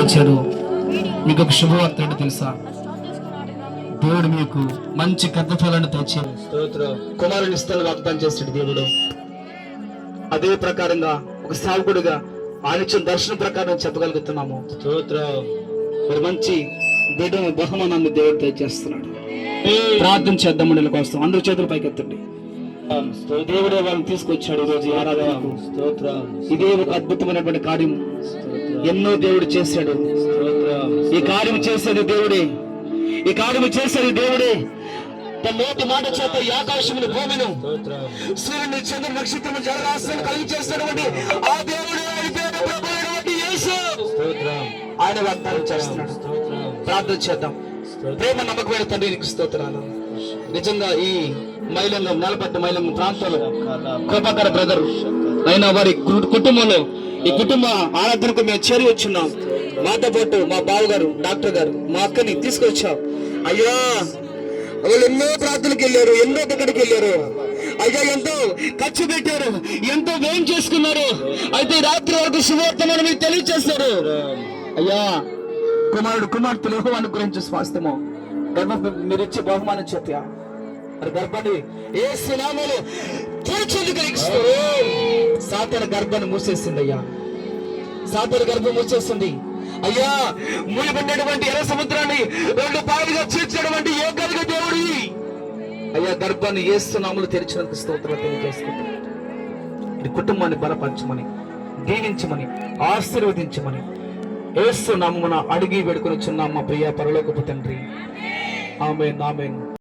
వచ్చారు మీకు ఒక శుభవార్త ఏంటో తెలుసా? దేవుడు మీకు మంచి పెద్ద ఫలాన్ని తెచ్చి స్తోత్రం. కుమారుని ఇస్తాను వాగ్దానం చేస్తాడు దేవుడు. అదే ప్రకారంగా ఒక సావుకుడుగా ఆయన ఇచ్చిన దర్శనం ప్రకారం చెప్పగలుగుతున్నాము. స్తోత్రం. మరి మంచి బిడ్డను బహుమానాన్ని దేవుడు తెచ్చేస్తున్నాడు ప్రార్థన చేద్దాం మండలి కోసం. అందరూ చేతులు పైకెత్తండి. దేవుడే వాళ్ళని తీసుకొచ్చాడు ఈ రోజు ఈ ఆరాధనకు ఇదే ఒక అద్భుతమైనటువంటి కార్యం. ఎన్నో దేవుడు చేశాడు. ఈ కార్యం చేసేది దేవుడే. ఈ కార్యం చేసేది దేవుడే. తన నోటి మాట చేత ఈ ఆకాశమును భూమిను సూర్యుని చంద్ర నక్షత్రము జలరాశులను కలిగి చేసినటువంటి ఆ దేవుడే ఆయన వాగ్దానం చేస్తున్నాడు. ప్రార్థన చేద్దాం. ప్రేమ నమ్మకమైన తండ్రి స్తోత్రాలు. నిజంగా ఈ మైలంగం నలపట్టు మైలంగం ప్రాంతంలో కృపాకర బ్రదర్. అయిన వారి కుటుంబంలో ఈ కుటుంబ ఆరాధనకు మేము చేరి వచ్చున్నాం మాతో పాటు మా బావగారు డాక్టర్ గారు మా అక్కని తీసుకొచ్చాం. అయ్యా వాళ్ళు ఎన్నో ప్రార్థనకి వెళ్ళారు ఎన్నో దగ్గరికి వెళ్ళారు. అయ్యా ఎంతో ఖర్చు పెట్టారు ఎంతో వేం చేసుకున్నారు. అయితే రాత్రి వరకు శుభవర్తమానం మీకు తెలియజేస్తారు అయ్యా కుమారుడు కుమార్తెలు యెహోవాను గురించి స్వాస్థ్యము. గర్భ మీరు ఇచ్చే బహుమానం చేత. మరి గర్భాన్ని ఏ సునామలో తీర్చింది కలిగిస్తారు సాతన గర్భాన్ని మూసేసింది అయ్యా. సాతన గర్భం మూసేస్తుంది అయ్యా మూయబడినటువంటి ఎర్ర సముద్రాన్ని రెండు పాలుగా చీర్చినటువంటి ఏ దేవుడి అయ్యా గర్భాన్ని ఏ సునాములు తెరిచినందుకు స్తోత్రాలు తెలియజేసుకుంటాం ఈ కుటుంబాన్ని బలపరచమని దీవించమని ఆశీర్వదించమని ఏసు నామమున అడిగి వేడుకొని చిన్న మా ప్రియ పరలోకపు తండ్రి. ఆమె నామెన్